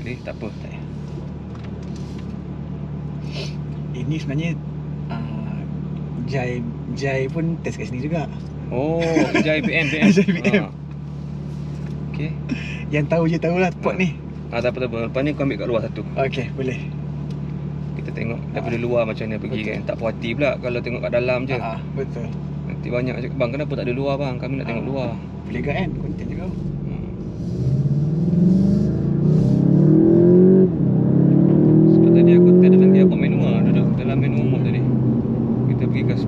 Jadi tak apa. Tak payah. Ini sebenarnya uh, Jai Jai pun test kat sini juga. Oh, Jai PM PM. Jai PM. Ah. Okey. Yang tahu je tahulah spot Ah. ni. Ah tak apa tak apa. Lepas ni kau ambil kat luar satu. Okey, boleh. Kita tengok daripada luar macam mana pergi Betul. kan. Tak puas hati pula kalau tengok kat dalam je. Ah, betul. Nanti banyak cakap, bang kenapa tak ada luar bang? Kami nak tengok Ah. luar. Boleh ke kan? Konten juga. Hmm.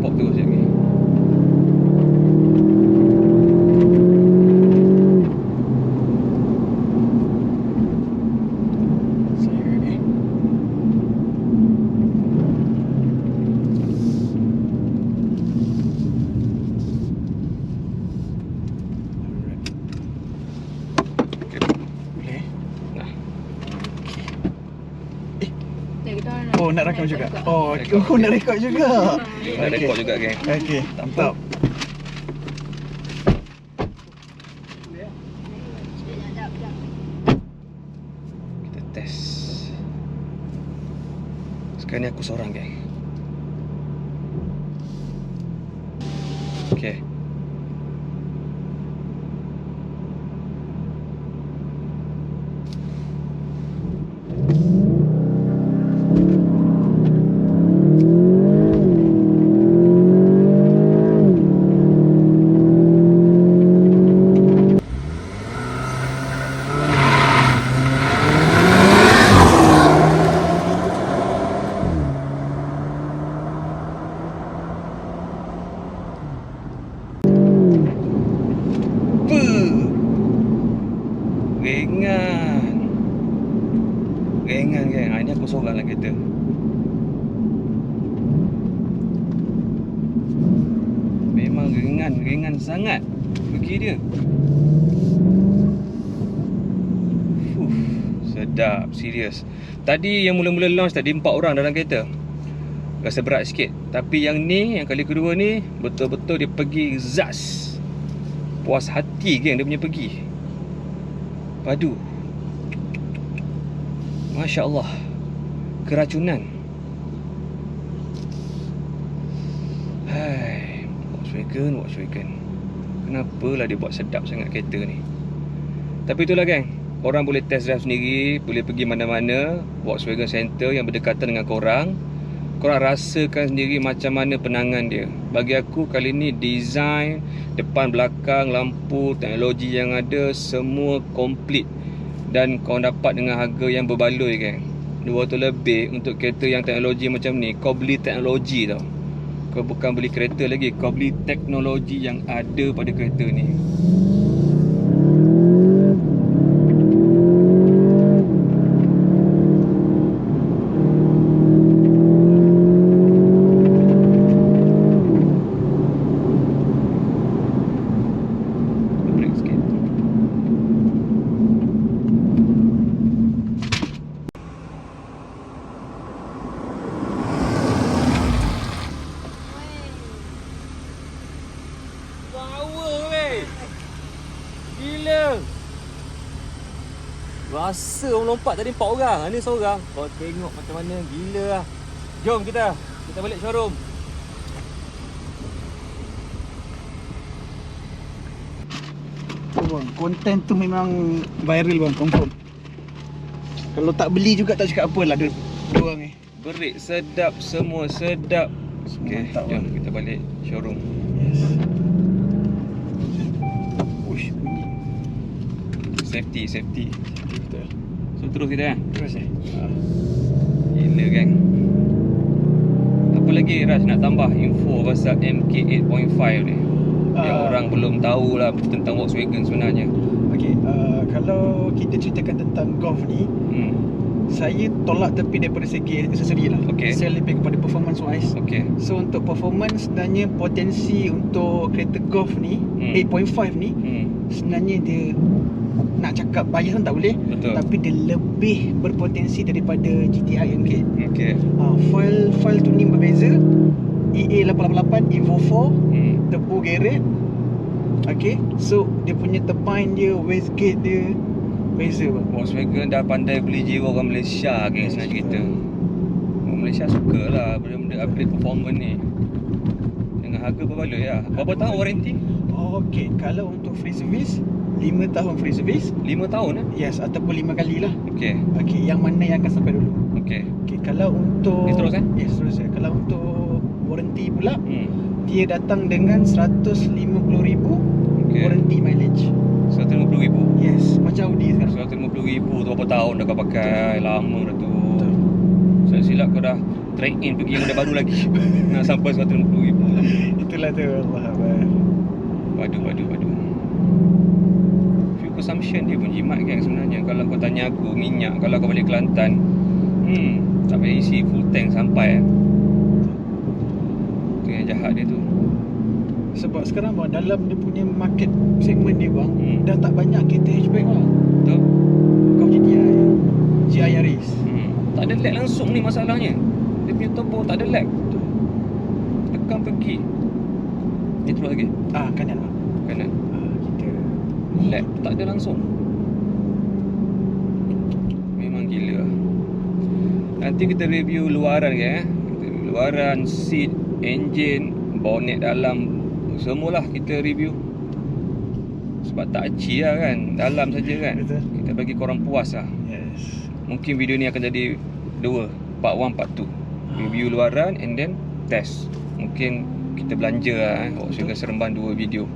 Sport terus sekejap lagi ni. Oh, nak rakam juga. Oh, oh nak rekod juga. Dia nak rekod juga geng. Okey, mantap. Kita test. Sekarang ni aku seorang geng Lah kereta Memang ringan Ringan sangat. Pergi dia. Fuh, Sedap Serius. Tadi yang mula-mula launch tadi Empat orang dalam kereta. Rasa berat sikit. Tapi yang ni Yang kali kedua ni Betul-betul dia pergi Zas. Puas hati geng dia punya pergi? Padu. Masya Allah Keracunan. Hai Volkswagen Volkswagen. Kenapalah dia buat sedap sangat kereta ni? Tapi itulah geng. Korang boleh test drive sendiri Boleh pergi mana-mana. Volkswagen Center yang berdekatan dengan korang. Korang rasakan sendiri macam mana penangan dia. Bagi aku kali ni design Depan, belakang, lampu, teknologi yang ada Semua komplit. Dan kau dapat dengan harga yang berbaloi kan 200 lebih untuk kereta yang teknologi macam ni Kau beli teknologi tau. Kau bukan beli kereta lagi Kau beli teknologi yang ada pada kereta ni Rasa orang lompat tadi empat orang Ini seorang Kau tengok macam mana Gila lah Jom kita Kita balik showroom Tu bang, konten tu memang viral bang, confirm. Kalau tak beli juga tak cakap apa lah dua, dua orang ni. Berik sedap Semua sedap Okay Mantap, Jom bang. kita balik showroom Yes. Ush, bunyi. Safety Safety terus kita kan Terus eh. Ah. Gila kan Apa lagi Raj nak tambah info pasal MK8.5 ni Yang Ah. orang belum tahu lah tentang Volkswagen sebenarnya Okey, uh, kalau kita ceritakan tentang Golf ni, hmm. saya tolak tepi daripada segi aksesori lah. Okey. Saya lebih kepada performance wise. Okay So untuk performance sebenarnya potensi untuk kereta Golf ni Hmm. 8.5 ni hmm. sebenarnya dia nak cakap bias pun tak boleh Betul tapi dia lebih berpotensi daripada GTI MK. Okay Uh, file file tuning berbeza. E EA888 Evo 4 hmm. tebu garage Okay So dia punya turbine dia Wastegate dia Beza bang. Volkswagen dah pandai beli jiwa orang Malaysia geng senang cerita. Orang Malaysia suka lah benda-benda upgrade performance ni. Dengan harga berbaloi lah. Berapa tahun waranti? Okey, kalau untuk free service 5 tahun free service 5 tahun eh? Yes, ataupun 5 kali lah Okey. Okey, yang mana yang akan sampai dulu Okey. Okey, kalau untuk Ni terus, eh? Yes, terus eh. Kalau untuk warranty pula Hmm. Dia datang dengan 150,000 Okey. warranty mileage 150,000. Yes, macam Audi sekarang 150,000 tu berapa tahun dah kau pakai Lama dah tu Betul. Saya silap kau dah Trade in pergi yang baru lagi Nak sampai 150,000 Itulah tu Allah Padu padu padu consumption dia pun jimat kan sebenarnya. Kalau kau tanya aku minyak Kalau kau balik Kelantan Hmm Tak payah isi full tank sampai. Eh. Tu yang jahat dia tu. Sebab sekarang bang Dalam dia punya market segmen dia bang Hmm. Dah tak banyak kereta hatchback bang. Betul? Kau GTI GI Yaris Hmm. Tak ada lag langsung ni masalahnya. Dia punya turbo tak ada lag. Betul. Tekan pergi. Terus lagi. Ah, kanan bang. Kanan Lag tak ada langsung. Memang gila. Nanti kita review luaran kita review Luaran, seat, engine, bonnet dalam. Semualah kita review. Sebab tak aci lah kan Dalam saja kan. Betul. Kita bagi korang puas lah. Yes. Mungkin video ni akan jadi Dua Part 1, part 2 Review luaran and then Test. Mungkin kita belanja lah eh Volkswagen Seremban dua video.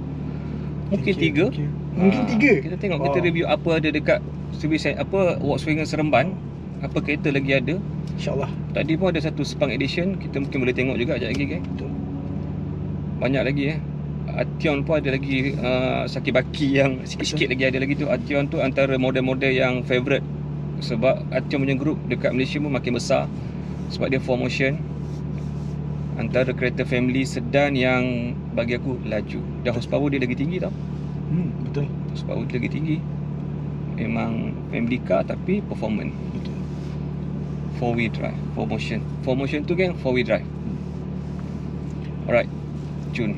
Mungkin tiga. Mungkin Ah, tiga. Kita tengok kita review apa ada dekat servis apa Volkswagen Seremban. Apa kereta lagi ada. InsyaAllah. Tadi pun ada satu Spunk Edition. Kita mungkin boleh tengok juga sekejap lagi kan? Betul. Banyak lagi eh. Ation pun ada lagi uh, Saki-baki yang sikit-sikit lagi ada lagi tu. Ation tu antara model-model yang favourite Sebab Ation punya group dekat Malaysia pun makin besar. Sebab dia 4Motion Antara kereta family sedan yang bagi aku laju. Dan horsepower dia lagi tinggi tau Betul. Dia lagi tinggi. Memang family car tapi performance. Betul. 4 wheel drive 4 motion. 4 motion tu kan 4 wheel drive. Alright Jun.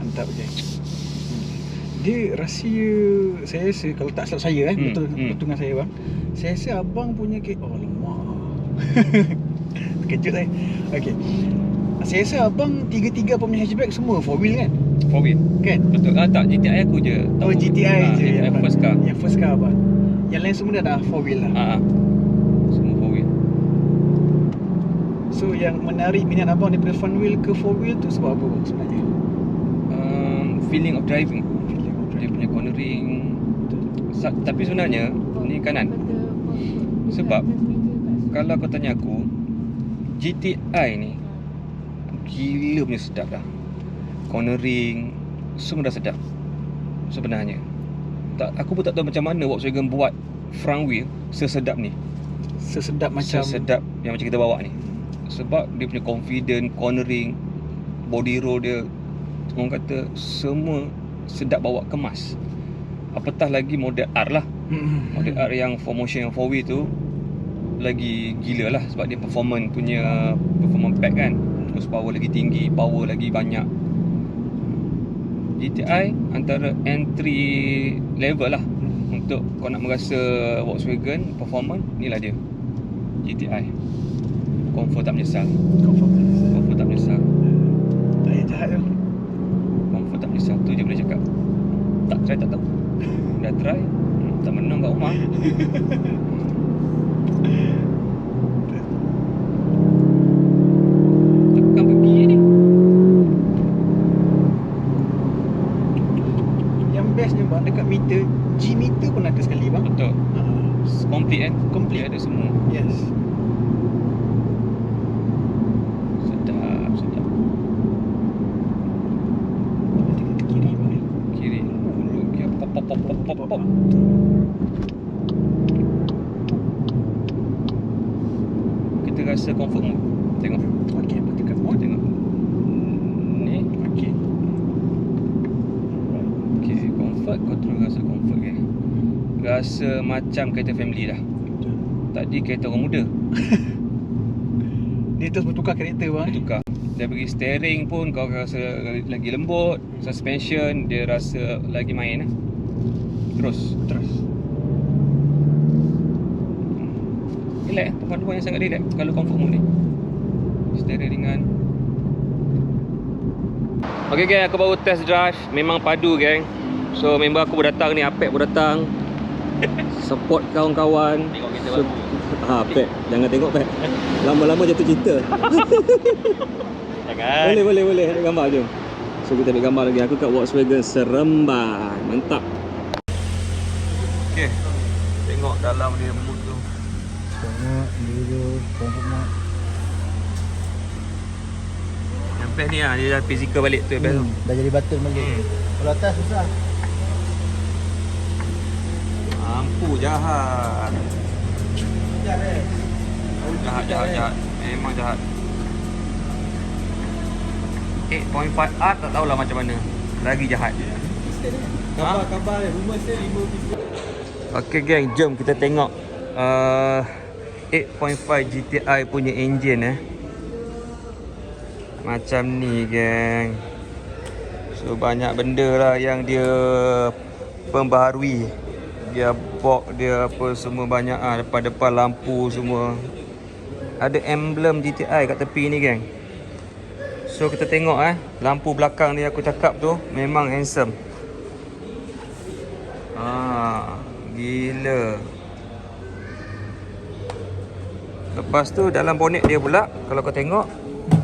Mantap je Dia rahsia Saya rasa Kalau tak silap saya eh Hmm, Betul hmm. betul dengan saya bang. Saya rasa abang punya ke Oh lama. Terkejut saya Okay Saya rasa abang Tiga-tiga punya hatchback Semua 4 wheel kan 4 wheel Kan? Betul. Ah, tak GTI aku je. Oh GTI Ah, je GTI first car. Yang first car abang Yang lain semua dah 4 wheel lah. Ah, ah. Semua 4 wheel. So yang menarik minat abang Daripada front wheel ke 4 wheel tu Sebab apa bang sebenarnya? Um, Feeling of driving. Dia punya cornering. Sa- Tapi sebenarnya Ni kanan. Sebab Kalau kau tanya aku GTI ni Gila punya sedap dah Cornering. Semua dah sedap Sebenarnya. Tak, Aku pun tak tahu macam mana Volkswagen buat Front wheel Sesedap ni. Sesedap macam Sesedap yang macam kita bawa ni. Sebab dia punya confident Cornering Body roll dia Orang kata Semua Sedap bawa kemas. Apatah lagi model R lah. Hmm. Model R yang 4Motion yang 4 wheel tu Lagi gila lah Sebab dia performance punya Performance pack kan. Terus power lagi tinggi Power lagi banyak GTI Antara entry level lah. Untuk kau nak merasa Volkswagen Performance Inilah dia. GTI Comfort tak menyesal Confirm Comfort tak menyesal Tak payah jahat tu. Comfort tak menyesal Tu je boleh cakap Tak try tak tahu. Dah try hmm, Tak menang kat rumah Dekat meter G meter pun ada sekali bang. Betul. Ah, Complete kan Complete. Dia ada semua. Yes Sedap Sedap Nanti kita ke kiri bang eh. Kiri Oh, okay. Pop pop pop pop pop pop Kita rasa comfort mood Tengok Okey apa tekan Kita mode tengok Ni Okey Okay comfort Kau terus rasa comfort kan Rasa macam kereta family dah. Tadi kereta orang muda. Dia terus bertukar karakter bang eh. Tukar Dari bagi steering pun Kau rasa lagi lembut Suspension Dia rasa lagi main lah Terus. Terus. Relax Pemanduan yang sangat relax. Kalau comfort mode ni. Steering ringan. Okay geng aku baru test drive. Memang padu geng. So member aku pun datang ni Apek pun datang Support kawan-kawan. Tengok kereta so, baru. Ha Jangan tengok Pek. Lama-lama jatuh cinta Jangan. Boleh boleh boleh. Ambil gambar jom So kita ambil gambar lagi. Aku kat Volkswagen Seremban. Mantap. Okay Tengok dalam dia mood tu. Tengok Dia mode Yang best ni lah Dia dah physical balik tu yang best tu. hmm, Dah jadi button balik. Hmm. Kalau atas susah Jahat. Sekejap eh? Jahat jahat jahat. Memang jahat. 8.5 art tak tahulah macam mana. Lagi jahat. Kabar-kabar Rumah saya 5 pieces Okay geng, jom kita tengok. Uh, 8.5 GTI punya engine eh. Macam ni geng. So banyak benda lah yang dia Pembaharui Dia box dia apa semua banyak ah Depan-depan lampu semua Ada emblem GTI kat tepi ni geng So kita tengok eh Lampu belakang ni aku cakap tu Memang handsome Ah, gila. Lepas tu dalam bonet dia pula kalau kau tengok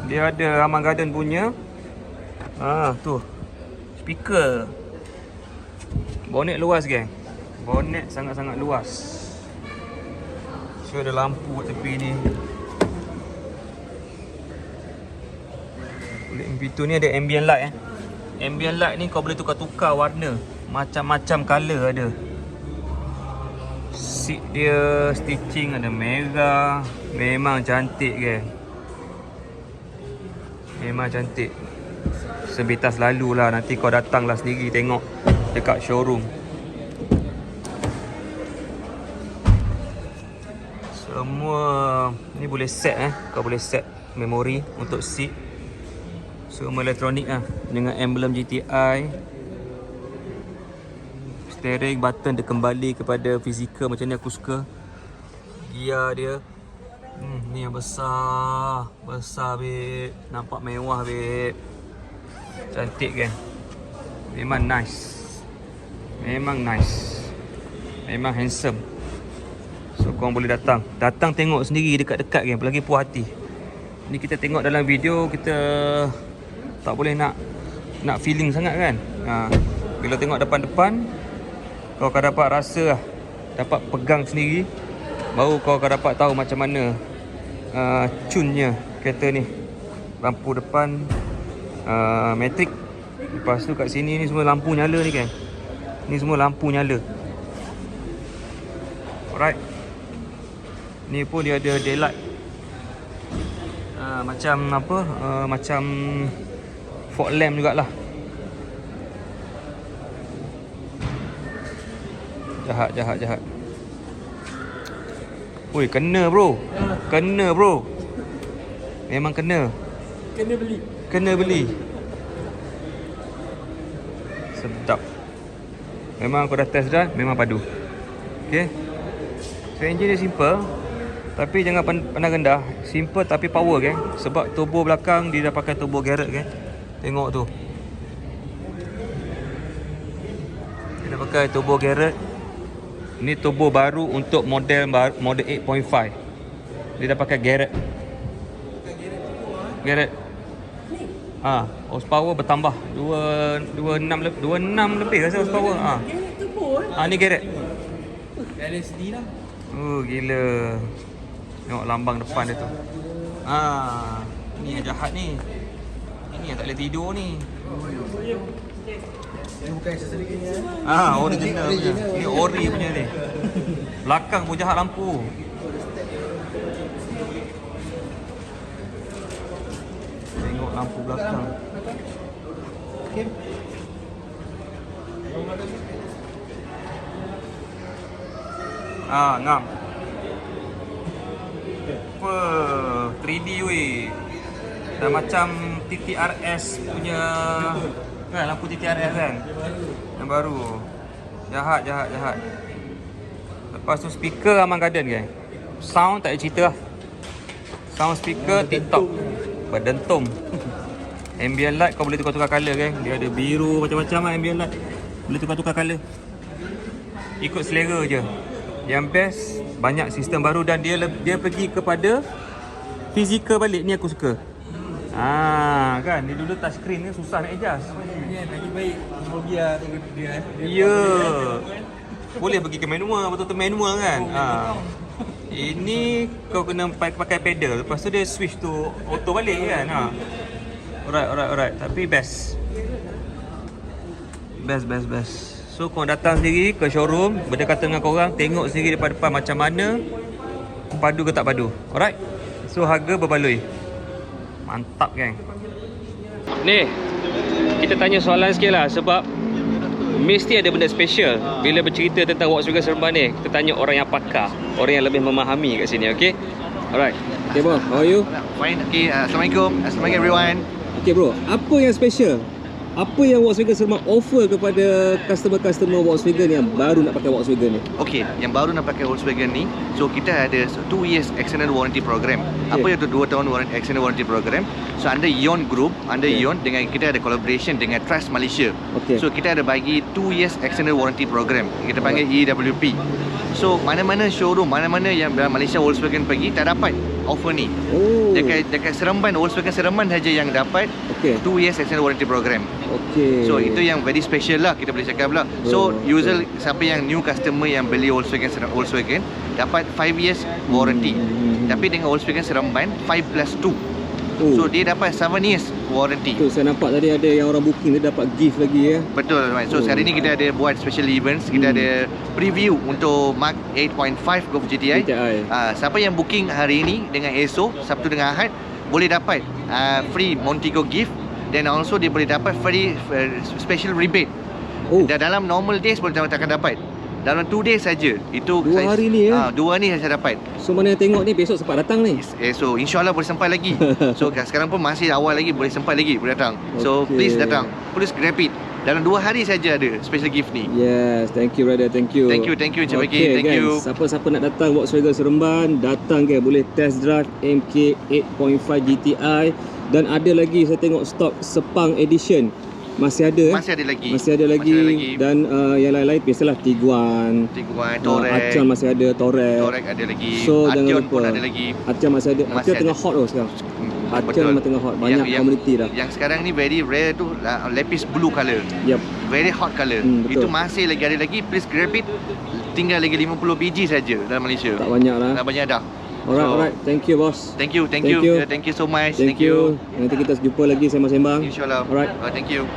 dia ada Raman Garden punya ah tu speaker. Bonet luas geng. Bonet sangat-sangat luas. So ada lampu kat tepi ni. Kulit pintu ni ada ambient light eh. Ambient light ni kau boleh tukar-tukar warna. Macam-macam colour ada. Seat dia stitching ada merah. Memang cantik ke. Memang cantik. Sebitas lalu lah nanti kau datang lah sendiri tengok dekat showroom. Semua ni boleh set eh. Kau boleh set memori untuk seat. Semua elektronik lah dengan emblem GTI. Steering button dia kembali kepada fizikal macam ni aku suka. Gear dia. Hmm, ni yang besar. Besar babe. Nampak mewah babe. Cantik kan? Memang nice. Memang nice. Memang handsome. Korang boleh datang. Datang tengok sendiri dekat-dekat kan. Lagi puas hati. Ni kita tengok dalam video kita tak boleh nak nak feeling sangat kan. Ha, bila tengok depan-depan kau akan dapat rasa lah. Dapat pegang sendiri. Baru kau akan dapat tahu macam mana uh, cunnya kereta ni. Lampu depan uh, matic. Lepas tu kat sini ni semua lampu nyala ni kan. Ni semua lampu nyala. Alright. Ni pun dia ada daylight. Uh, macam apa? Uh, macam fog lamp jugalah. Jahat, jahat, jahat. Oi, kena bro. Kena bro. Memang kena. Kena beli Kena beli. Sedap. Memang aku dah test dah, memang padu. Okay. So engine dia simple. Tapi jangan pan- pandang rendah. Simple tapi power kan. Sebab turbo belakang dia dah pakai turbo Garrett kan. Tengok tu. Dia dah pakai turbo Garrett. Ni turbo baru untuk model model 8.5. Dia dah pakai Garrett. Garrett. Ah, horsepower bertambah. 2 26 lebih 26 lebih rasa horsepower. Ah. Ah ni Garrett. LSD lah Oh gila. Tengok lambang depan dia tu. Ah, ni yang jahat ni. Ini yang tak boleh tidur ni. Ini bukan accessory eh Ah, original punya. Ni ori punya ni. Belakang pun jahat lampu. Tengok lampu belakang. Okay Ah, ngam. Apa? 3D weh. Dah macam TTRS punya kan lampu TTRS kan. Yang baru. Jahat, jahat, jahat. Lepas tu speaker Aman Garden kan. Sound tak ada cerita lah Sound speaker TikTok Berdentum Ambient light kau boleh tukar-tukar colour kan Dia ada biru macam-macam lah ambient light Boleh tukar-tukar colour Ikut selera je Yang best Banyak sistem baru dan dia dia pergi kepada Fizikal balik Ni aku suka Ah kan dia dulu touch screen ni susah nak adjust. Ya, lagi baik Novia tu dia. Ya. Boleh pergi ke manual, betul-betul manual kan. Ha. Ini kau kena pakai, pakai pedal. Lepas tu dia switch tu auto balik kan. Ha. Alright, alright, alright. Tapi best. Best, best, best. So kau datang sendiri ke showroom, berdekatan dengan korang, tengok sendiri depan-depan macam mana padu ke tak padu. Alright. So harga berbaloi. Mantap geng. Ni, kita tanya soalan sikit lah sebab mesti ada benda special bila bercerita tentang Volkswagen Seremban ni. Kita tanya orang yang pakar, orang yang lebih memahami kat sini, okay? Alright. Okay bro, how are you? Fine. Okay. Uh, Assalamualaikum. Assalamualaikum everyone. Okay bro, apa yang special? Apa yang Volkswagen Seremban offer kepada customer-customer Volkswagen yang baru nak pakai Volkswagen ni? Okay, yang baru nak pakai Volkswagen ni, so kita ada 2 years extended warranty program. Apa itu 2 tahun warranty extended warranty program? So under Ion Group, under Okay. Ion dengan kita ada collaboration dengan Trust Malaysia. Okay. So kita ada bagi 2 years extended warranty program. Kita panggil EWP. So mana-mana showroom, mana-mana yang dalam Malaysia Volkswagen pergi tak dapat offer ni. Oh. Dekat dekat Seremban, Volkswagen Seremban saja yang dapat Okay. 2 years extended warranty program. Okay. So itu yang very special lah kita boleh cakap lah. So Oh, user siapa yang new customer yang beli Volkswagen Volkswagen dapat 5 years warranty. Hmm. Tapi dengan Volkswagen Seremban 5 plus 2. Oh. So dia dapat 7 years warranty. Tu saya nampak tadi ada yang orang booking dia dapat gift lagi ya. Betul. Oh. So sekarang ni kita ada buat special events, kita Hmm. ada preview untuk Mark 8.5 Golf GTI. GTI. Ah, siapa yang booking hari ini dengan ESO Sabtu dengan Ahad boleh dapat uh, free Montego gift dan also dia boleh dapat free uh, special rebate. Oh. Dan dalam normal days boleh tak akan dapat. Dalam 2 days saja. Itu Dua hari ni, eh? Ah, dua ni saya dapat. So mana yang tengok ni besok sempat datang ni. Eh, so insyaallah boleh sampai lagi. so sekarang pun masih awal lagi boleh sampai lagi boleh datang. So Okay. please datang. Please grab it. Dalam 2 hari saja ada special gift ni. Yes, thank you brother, thank you. Thank you, thank you, Encik. Okay, Thank guys, you. Siapa-siapa nak datang Volkswagen Seremban, datang ke boleh test drive MK 8.5 GTI dan ada lagi saya tengok stok Sepang edition. Masih ada eh? Masih ada lagi. Masih ada lagi, Masih ada lagi. dan uh, yang lain-lain biasalah Tiguan, Tiguan, uh, Torek. Acan masih ada, Torek. Torek ada lagi. So jangan Artion lupa. pun ada lagi. Acan masih ada. Acan ada. tengah hot tu sekarang. Hmm, Acan memang tengah hot. Banyak Yang- yang- community dah. Yang sekarang ni very rare tu uh, lapis blue colour. Yep. Very hot colour. Hmm, betul. Itu masih lagi ada lagi. Please grab it. Tinggal lagi 50 biji saja dalam Malaysia. Tak banyak lah. Tak banyak dah. Alright, So, alright. Thank you boss. Thank you, thank, Thank you. you. Yeah, thank you so much. Thank, you. Nanti kita jumpa lagi sembang-sembang. InsyaAllah. Alright. Uh, thank you.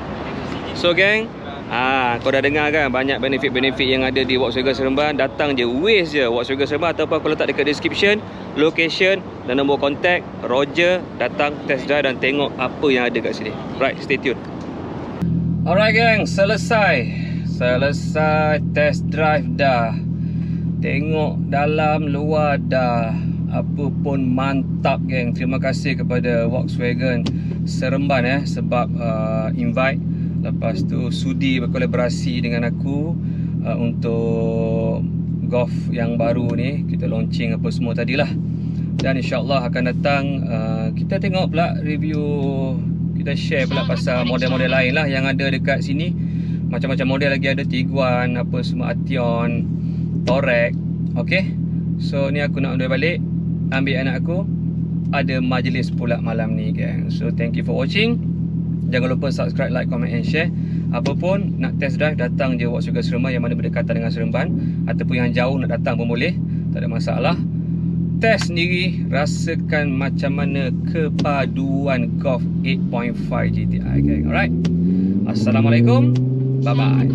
So gang, ah kau dah dengar kan banyak benefit-benefit yang ada di Volkswagen Seremban. Datang je waste je Volkswagen Seremban ataupun aku letak dekat description, location dan nombor kontak Roger datang test drive dan tengok apa yang ada kat sini. Right, stay tune. Alright gang, selesai. Selesai test drive dah. Tengok dalam luar dah. Apa pun mantap geng. Terima kasih kepada Volkswagen Seremban eh sebab uh, invite lepas tu sudi berkolaborasi dengan aku uh, untuk Golf yang baru ni kita launching apa semua tadilah. Dan insyaAllah akan datang uh, kita tengok pula review kita share pula pasal model-model lain lah yang ada dekat sini. Macam-macam model lagi ada Tiguan, apa semua Ation, Torek. Okay. So ni aku nak undur balik ambil anak aku ada majlis pula malam ni gang. So thank you for watching. Jangan lupa subscribe, like, comment and share. Apa pun nak test drive datang je Volkswagen Seremban yang mana berdekatan dengan Seremban ataupun yang jauh nak datang pun boleh. Tak ada masalah. Test sendiri rasakan macam mana kepaduan Golf 8.5 GTI gang. Alright. Assalamualaikum. Bye bye.